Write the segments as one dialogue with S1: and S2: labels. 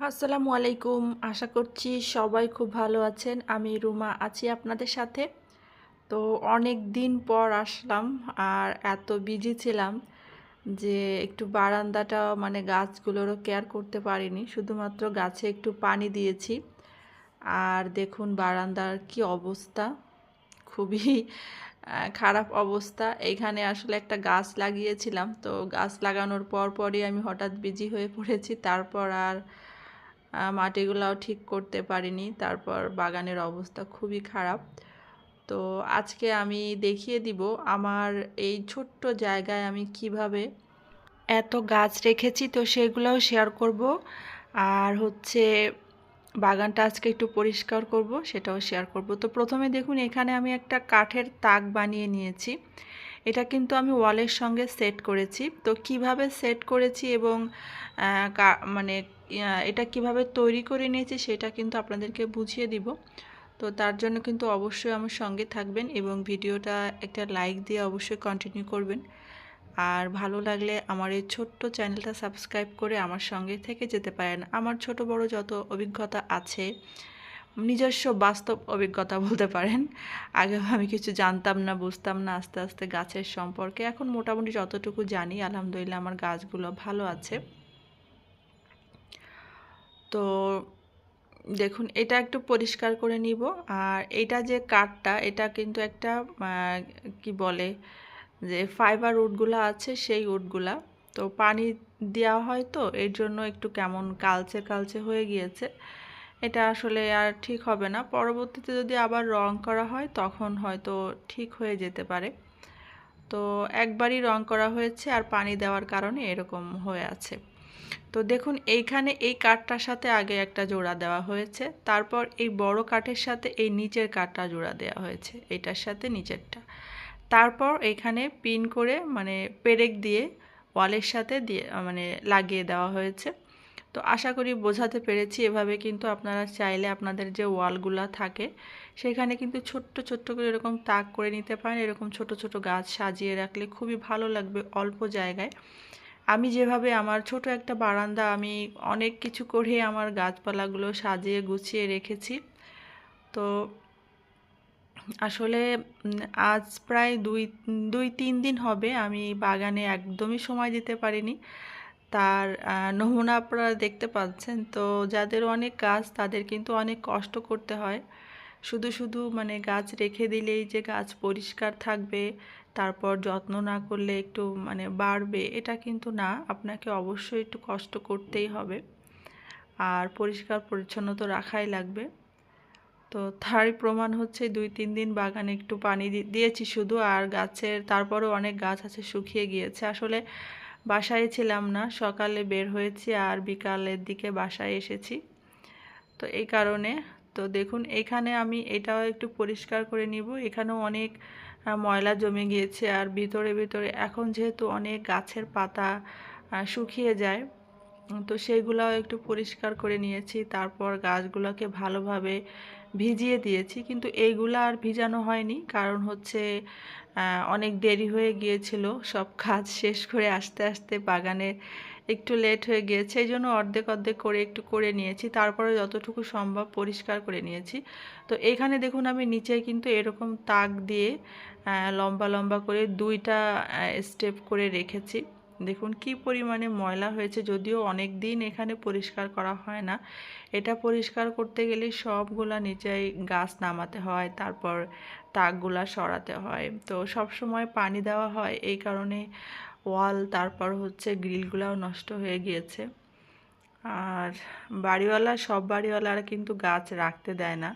S1: আসসালামু আলাইকুম। আশা করছি সবাই খুব ভালো আছেন। আমি রুমা আছি আপনাদের সাথে। তো অনেক দিন পর আসলাম আর এত বিজি ছিলাম যে একটু বারান্দাটা মানে গাছগুলোরও কেয়ার করতে পারিনি। শুধুমাত্র গাছে একটু পানি দিয়েছি। আর দেখুন বারান্দার কি অবস্থা। খুবই খারাপ অবস্থা। এইখানে আসলে একটা গাছ লাগিয়েছিলাম। তো গাছ লাগানোর পর পরই আমি হঠাৎ বিজি হয়ে পড়েছি। তারপর আর মাটিগুলাও ঠিক করতে পারিনি। তারপর বাগানের অবস্থা খুবই খারাপ। তো আজকে আমি দেখিয়ে দিব আমার এই ছোট্ট জায়গায় আমি কীভাবে এত গাছ রেখেছি, তো সেগুলোও শেয়ার করব। আর হচ্ছে বাগানটা আজকে একটু পরিষ্কার করব, সেটাও শেয়ার করব। তো প্রথমে দেখুন, এখানে আমি একটা কাঠের তাক বানিয়ে নিয়েছি। এটা কিন্তু আমি ওয়ালের সঙ্গে সেট করেছি। তো কীভাবে সেট করেছি এবং মানে এটা কীভাবে তৈরি করে নিয়েছি সেটা কিন্তু আপনাদেরকে বুঝিয়ে দিব। তো তার জন্য কিন্তু অবশ্যই আমার সঙ্গে থাকবেন এবং ভিডিওটা একটা লাইক দিয়ে অবশ্যই কন্টিনিউ করবেন। আর ভালো লাগলে আমার এই ছোট্ট চ্যানেলটা সাবস্ক্রাইব করে আমার সঙ্গে থেকে যেতে পারেন। আমার ছোট বড় যত অভিজ্ঞতা আছে নিজস্ব বাস্তব অভিজ্ঞতা বলতে পারেন। আগে আমি কিছু জানতাম না, বুঝতাম না আস্তে আস্তে গাছের সম্পর্কে। এখন মোটামুটি যতটুকু জানি, আলহামদুলিল্লাহ আমার গাছগুলো ভালো আছে। তো দেখুন, এটা একটু পরিষ্কার করে নিব। আর এটা যে কাঠটা, এটা কিন্তু একটা কি বলে, যে ফাইবার উডগুলো আছে, সেই উডগুলা তো পানি দেওয়া হয় তো, এর জন্য একটু কেমন কালচে কালচে হয়ে গিয়েছে। এটা আসলে আর ঠিক হবে না। পরবর্তীতে যদি আবার রং করা হয়, তখন হয়তো ঠিক হয়ে যেতে পারে। তো একবারই রং করা হয়েছে আর পানি দেওয়ার কারণে এরকম হয়ে আছে। তো দেখুন, এইখানে এই কাঠটার সাথে আগে একটা জোড়া দেওয়া হয়েছে। তারপর এই বড় কাঠের সাথে এই নিচের কাঠটা জোড়া দেওয়া হয়েছে। এটার সাথে নিচেরটা। তারপর এখানে পিন করে মানে পেরেক দিয়ে ওয়ালের সাথে দিয়ে মানে লাগিয়ে দেওয়া হয়েছে। তো আশা করি বোঝাতে পেরেছি, এভাবে কিন্তু আপনারা চাইলে আপনাদের যে ওয়ালগুলা থাকে, সেখানে কিন্তু ছোট্ট ছোট্ট করে এরকম তাক করে নিতে পারেন, এরকম ছোট ছোট গাছ সাজিয়ে রাখলে খুবই ভালো লাগবে অল্প জায়গায়। আমি যেভাবে আমার ছোট একটা বারান্দা আমি অনেক কিছু করে আমার গাছপালাগুলো সাজিয়ে গুছিয়ে রেখেছি। তো আসলে আজ প্রায় দুই দুই, তিন দিন হবে আমি বাগানে একদমই সময় দিতে পারিনি। তার নমুনা আপনারা দেখতে পাচ্ছেন। তো যাদের অনেক গাছ, তাদের কিন্তু অনেক কষ্ট করতে হয়। শুধু শুধু মানে গাছ রেখে দিলেই যে গাছ পরিষ্কার থাকবে, তারপর যত্ন না করলে একটু মানে বাড়বে, এটা কিন্তু না। আপনাকে অবশ্যই একটু কষ্ট করতেই হবে। আর পরিষ্কার পরিচ্ছন্ন তো রাখাই লাগবে। তো তারই প্রমাণ হচ্ছে দুই, তিন দিন বাগানে একটু পানি দিয়েছি শুধু। আর গাছের, তারপরেও অনেক গাছ আছে, শুকিয়ে গিয়েছে। আসলে বাসায় ছিলাম না, সকালে বের হয়েছি আর বিকালের দিকে বাসায় এসেছি। তো এই কারণে, তো দেখুন, এখানে আমি এটাও একটু পরিষ্কার করে নিব। এখানেও অনেক ময়লা জমে গিয়েছে আর ভিতরে ভিতরে এখন যেহেতু অনেক গাছের পাতা শুকিয়ে যায়, তো সেগুলাও একটু পরিষ্কার করে নিয়েছি। তারপর গাছগুলোকে ভালোভাবে ভিজিয়ে দিয়েছি, কিন্তু এইগুলো আর ভিজানো হয়নি। কারণ হচ্ছে অনেক দেরি হয়ে গিয়েছিল। সব কাজ শেষ করে আস্তে আস্তে বাগানে একটু লেট হয়ে গিয়েছে। এই জন্য অর্ধেক অর্ধেক করে একটু করে নিয়েছি। তারপরে যতটুকু সম্ভব পরিষ্কার করে নিয়েছি। তো এখানে দেখুন, আমি নিচে কিন্তু এরকম তাক দিয়ে লম্বা লম্বা করে দুইটা স্টেপ করে রেখেছি। দেখুন, কি পরিমাণে ময়লা হয়েছে যদিও অনেক দিন এখানে পরিষ্কার করা হয় না। এটা পরিষ্কার করতে গেলে সবগুলা নিচেই গাছ নামাতে হয়, তারপর তাকগুলা সরাতে হয়। তো সব সময় পানি দেওয়া হয়, এই কারণে ওয়াল, তারপর হচ্ছে গ্রিলগুলাও নষ্ট হয়ে গিয়েছে। আর বাড়িওয়ালা, সব বাড়িওয়ালারা কিন্তু গাছ রাখতে দেয় না।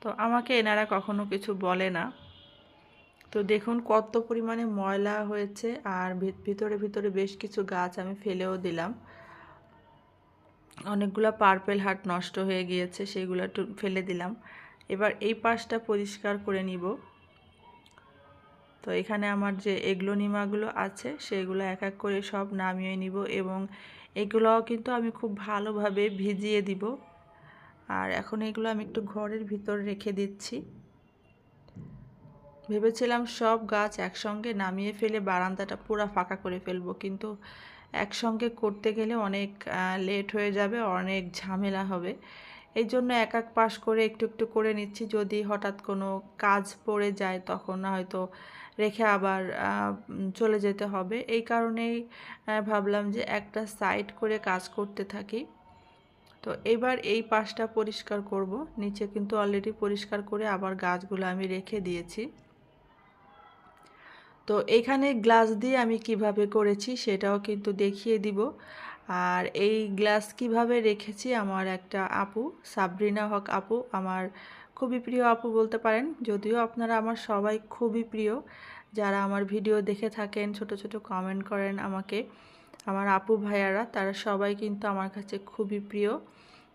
S1: তো আমাকে এনারা কখনো কিছু বলে না। তো দেখুন কত পরিমাণে ময়লা হয়েছে আর ভিতরে ভিতরে বেশ কিছু গাছ আমি ফেলেও দিলাম। অনেকগুলো পার্পেল হাট নষ্ট হয়ে গিয়েছে একটু ফেলে দিলাম। এবার এই পাশটা পরিষ্কার করে নিব। তো এখানে আমার যে এগুলো নিমাগুলো আছে, সেগুলো এক এক করে সব নামিয়ে নিব এবং এগুলোও কিন্তু আমি খুব ভালোভাবে ভিজিয়ে দিব। আর এখন এগুলো আমি একটু ঘরের ভিতর রেখে দিচ্ছি। ভেবেছিলাম সব গাছ একসঙ্গে নামিয়ে ফেলে বারান্দাটা পুরো ফাঁকা করে ফেলব, কিন্তু একসঙ্গে করতে গেলে অনেক লেট হয়ে যাবে, অনেক ঝামেলা হবে। এই জন্য এক এক পাশ করে একটু একটু করে নিচ্ছি, যদি হঠাৎ কোনো কাজ পড়ে যায় তখন হয়তো রেখে আবার চলে যেতে হবে। এই কারণেই ভাবলাম যে একটা সাইড করে কাজ করতে থাকি। তো এবার এই পাশটা পরিষ্কার করব, নিচে কিন্তু অলরেডি পরিষ্কার করে আবার গাছগুলো আমি রেখে দিয়েছি। তো এখানে গ্লাস দিয়ে আমি কীভাবে করেছি সেটাও কিন্তু দেখিয়ে দিব। আর এই গ্লাস কীভাবে রেখেছি আমার একটা আপু, সাবরিনা হক আপু, আমার খুবই প্রিয় আপু বলতে পারেন। যদিও আপনারা আমার সবাই খুবই প্রিয়, যারা আমার ভিডিও দেখে থাকেন, ছোট ছোট কমেন্ট করেন আমাকে, আমার আপু ভাইয়ারা, তারা সবাই কিন্তু আমার কাছে খুবই প্রিয়।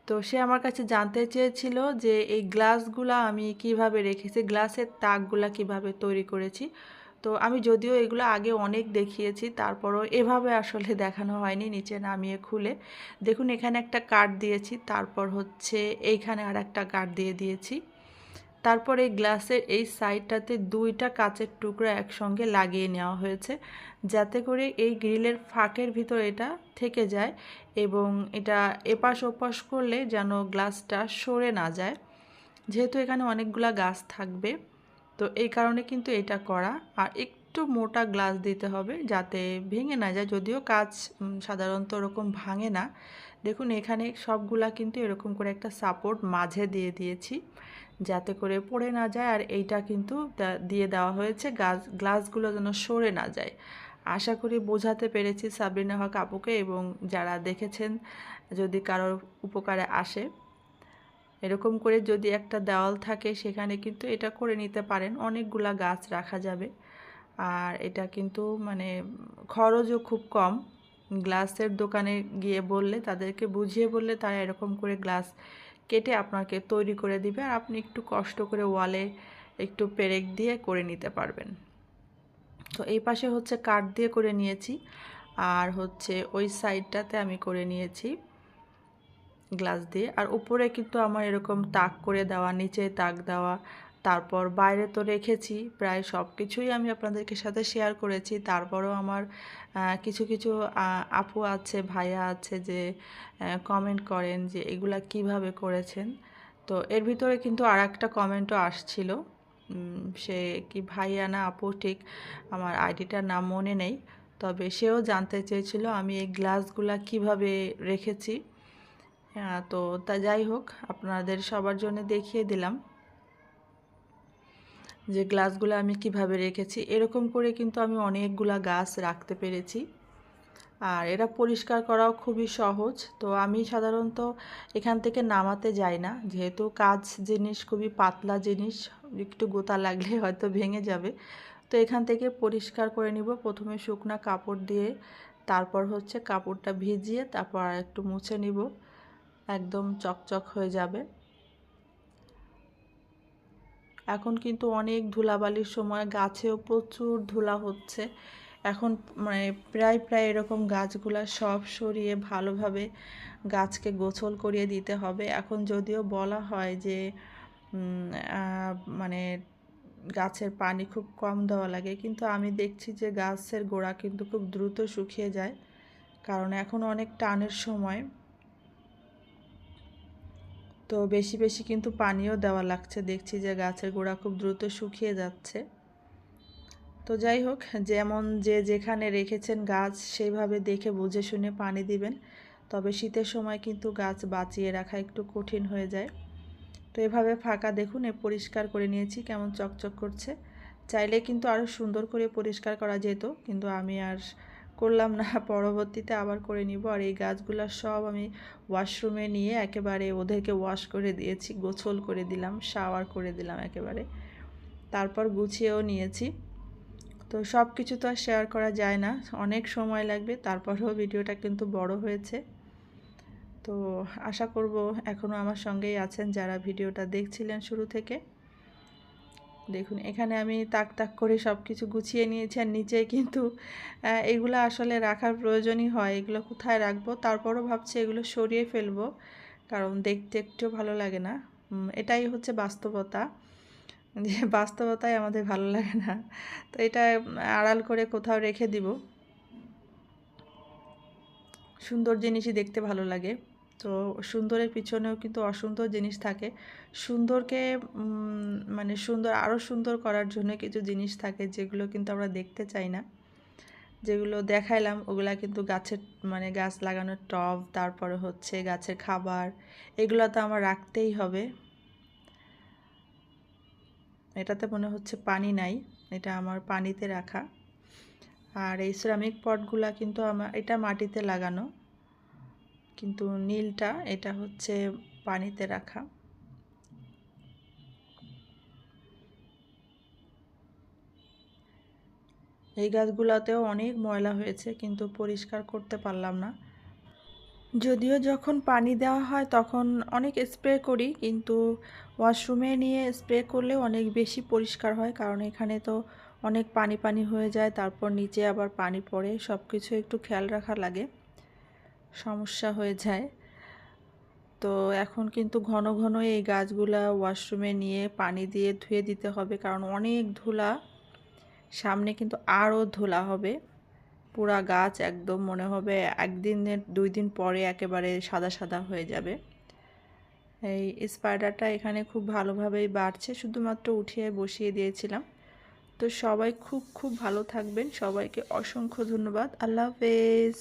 S1: তো সে আমার কাছে জানতে চেয়েছিল যে এই গ্লাসগুলা আমি কীভাবে রেখেছি, গ্লাসের তাকগুলা কীভাবে তৈরি করেছি। তো আমি যদিও এগুলো আগে অনেক দেখিয়েছি, তারপরও এভাবে আসলে দেখানো হয়নি নিচে নামিয়ে খুলে। দেখুন, এখানে একটা কাঠ দিয়েছি, তারপর হচ্ছে এইখানে আর একটা কাঠ দিয়ে দিয়েছি। তারপর এই গ্লাসের এই সাইডটাতে দুইটা কাচের টুকরো একসঙ্গে লাগিয়ে নেওয়া হয়েছে, যাতে করে এই গ্রিলের ফাঁকের ভিতর এটা থেকে যায় এবং এটা এপাশ ওপাশ করলে যেন গ্লাসটা সরে না যায়। যেহেতু এখানে অনেকগুলা গাছ থাকবে তো এই কারণে কিন্তু এটা করা। আর একটু মোটা গ্লাস দিতে হবে যাতে ভেঙে না যায়। যদিও কাজ সাধারণত ওরকম ভাঙে না। দেখুন, এখানে সবগুলা কিন্তু এরকম করে একটা সাপোর্ট মাঝে দিয়ে দিয়েছি যাতে করে পড়ে না যায়। আর এইটা কিন্তু দিয়ে দেওয়া হয়েছে গাছ, গ্লাসগুলো যেন সরে না যায়। আশা করি বোঝাতে পেরেছি সাবরিনা হক আপুকে এবং যারা দেখেছেন, যদি কারোর উপকারে আসে। এরকম করে যদি একটা দেওয়াল থাকে, সেখানে কিন্তু এটা করে নিতে পারেন। অনেকগুলা গাছ রাখা যাবে। আর এটা কিন্তু মানে খরচও খুব কম। গ্লাসের দোকানে গিয়ে বললে, তাদেরকে বুঝিয়ে বললে তারা এরকম করে গ্লাস কেটে আপনাকে তৈরি করে দিবে। আর আপনি একটু কষ্ট করে ওয়ালে একটু পেরেক দিয়ে করে নিতে পারবেন। তো এই পাশে হচ্ছে কাঠ দিয়ে করে নিয়েছি। আর হচ্ছে ওই সাইডটাতে আমি করে নিয়েছি। গ্লাস দিয়ে। আর উপরে কিন্তু আমার এরকম তাক করে দেওয়া, নিচে তাক দেওয়া, তারপর বাইরে তো রেখেছি, প্রায় সব কিছুই আমি আপনাদেরকে সাথে শেয়ার করেছি। তারপরেও আমার কিছু কিছু আপু আছে, ভাইয়া আছে যে কমেন্ট করেন যে এগুলা কীভাবে করেছেন। তো এর ভিতরে কিন্তু আর একটা কমেন্টও আসছিল। সে কি ভাইয়া না আপু ঠিক, আমার আইডিটার নাম মনে নেই। তবে সেও জানতে চেয়েছিল আমি এই গ্লাসগুলা কীভাবে রেখেছি। তো তা যাই হোক, আপনাদের সবার জন্য দেখিয়ে দিলাম যে গ্লাসগুলো আমি কীভাবে রেখেছি। এরকম করে কিন্তু আমি অনেকগুলা গাছ রাখতে পেরেছি। আর এরা পরিষ্কার করাও খুবই সহজ। তো আমি সাধারণত এখান থেকে নামাতে যাই না। যেহেতু কাজ জিনিস খুবই পাতলা জিনিস, একটু গোতা লাগলে হয়তো ভেঙে যাবে। তো এখান থেকে পরিষ্কার করে নিব। প্রথমে শুকনা কাপড় দিয়ে, তারপর হচ্ছে কাপড়টা ভিজিয়ে, তারপর একটু মুছে নিব। একদম চকচক হয়ে যাবে। এখন কিন্তু অনেক ধুলাবালির সময় গাছেও প্রচুর ধুলা হচ্ছে। এখন মানে প্রায় প্রায় এরকম গাছগুলা সব সরিয়ে ভালোভাবে গাছকে গোছল করিয়ে দিতে হবে। এখন যদিও বলা হয় যে মানে গাছের পানি খুব কম দেওয়া লাগে, কিন্তু আমি দেখছি যে গাছের গোড়া কিন্তু খুব দ্রুত শুকিয়ে যায়। কারণ এখন অনেক টানের সময়। তো বেশি বেশি কিন্তু পানিও দেওয়া লাগছে। দেখছি যে গাছের গোড়া খুব দ্রুত শুকিয়ে যাচ্ছে। তো যাই হোক, যেমন যে যেখানে রেখেছেন গাছ সেইভাবে দেখে বুঝে শুনে পানি দিবেন। তবে শীতের সময় কিন্তু গাছ বাঁচিয়ে রাখা একটু কঠিন হয়ে যায়। তো এভাবে ফাঁকা দেখুন, এ পরিষ্কার করে নিয়েছি, কেমন চকচক করছে। চাইলে কিন্তু আরও সুন্দর করে পরিষ্কার করা যেত, কিন্তু আমি আর করলাম না, পরবর্তীতে আবার করে নিব। আর এই গাছগুলো সব আমি ওয়াশরুমে নিয়ে একেবারে ওদেরকে ওয়াশ করে দিয়েছি, গোছল করে দিলাম, শাওয়ার করে দিলাম একেবারে। তারপর গুছিয়েও নিয়েছি। তো সব কিছু তো আর শেয়ার করা যায় না, অনেক সময় লাগবে, তারপরেও ভিডিওটা কিন্তু বড় হয়েছে। তো আশা করব এখনও আমার সঙ্গেই আছেন যারা ভিডিওটা দেখছিলেন শুরু থেকে। দেখুন, এখানে আমি তাক তাক করে সব কিছু গুছিয়ে নিয়েছি আর নিচে কিন্তু এগুলো আসলে রাখার প্রয়োজনই হয়। এগুলো কোথায় রাখব? তারপরও ভাবছি এগুলো সরিয়ে ফেলব, কারণ দেখতে একটু ভালো লাগে না। এটাই হচ্ছে বাস্তবতা। যে বাস্তবতাই আমাদের ভালো লাগে না। তো এটা আড়াল করে কোথাও রেখে দিব। সুন্দর জিনিসই দেখতে ভালো লাগে। তো সুন্দরের পিছনেও কিন্তু অসুন্দর জিনিস থাকে। সুন্দরকে মানে সুন্দর আরও সুন্দর করার জন্য কিছু জিনিস থাকে যেগুলো কিন্তু আমরা দেখতে চাই না। যেগুলো দেখাইলাম, ওগুলা কিন্তু গাছের মানে গাছ লাগানোর টব, তারপরে হচ্ছে গাছের খাবার, এগুলো তো আমার রাখতেই হবে। এটাতে মনে হচ্ছে পানি নাই, এটা আমার পানিতে রাখা। আর এই সিরামিক পটগুলা কিন্তু আমার এটা মাটিতে লাগানো। কিন্তু নীলটা এটা হচ্ছে পানিতে রাখা। এই গাছগুলোতেও অনেক ময়লা হয়েছে কিন্তু পরিষ্কার করতে পারলাম না। যদিও যখন পানি দেওয়া হয় তখন অনেক স্প্রে করি কিন্তু ওয়াশরুমে নিয়ে স্প্রে করলে অনেক বেশি পরিষ্কার হয় কারণ এখানে তো অনেক পানি পানি হয়ে যায়, তারপর নিচে আবার পানি পড়ে সব কিছু একটু খেয়াল রাখা লাগে। সমস্যা হয়ে যায়। তো এখন কিন্তু ঘন ঘন এই গাছগুলা ওয়াশরুমে নিয়ে পানি দিয়ে ধুয়ে দিতে হবে, কারণ অনেক ধুলা, সামনে কিন্তু আরও ধুলা হবে। পুরা গাছ একদম মনে হবে একদিনের দুই দিন পরে একেবারে সাদা সাদা হয়ে যাবে। এই স্পাইডারটা এখানে খুব ভালোভাবেই বাড়ছে, শুধুমাত্র উঠিয়ে বসিয়ে দিয়েছিলাম। তো সবাই খুব খুব ভালো থাকবেন। সবাইকে অসংখ্য ধন্যবাদ। আল্লাহ হাফেজ।